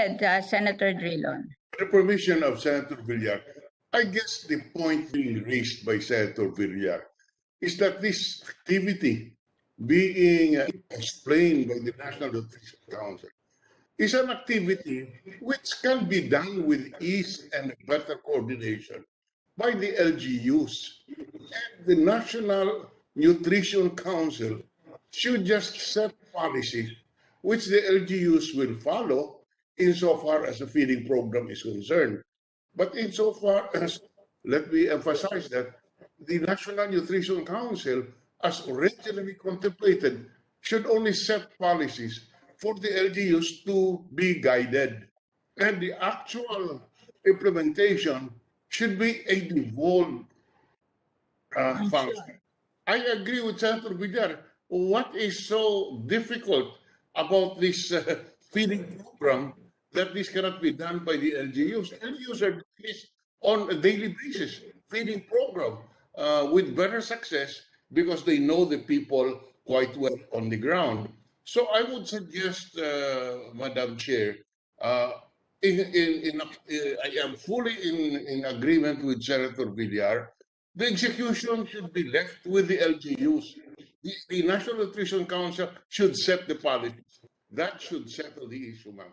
ahead, uh, Senator Drilon. the permission of Senator Villar, I guess the point being raised by Senator Villar is that this activity being uh, explained by the National Nutrition Council is an activity which can be done with ease and better coordination by the LGUs. And the National Nutrition Council should just set policies which the LGUs will follow insofar as the feeding program is concerned. But insofar as, let me emphasize that, the National Nutrition Council, as originally contemplated, should only set policies for the LGUs to be guided. And the actual implementation should be a devolved uh, function. I agree with Senator Villar. What is so difficult about this uh, feeding program that this cannot be done by the LGUs? LGUs are this on a daily basis, feeding program uh, with better success because they know the people quite well on the ground. So I would suggest, uh, Madam Chair, uh, in, in, in, uh, I am fully in, in agreement with Senator Villar. The execution should be left with the LGUs. The, the National Nutrition Council should set the policies. That should settle the issue, ma'am.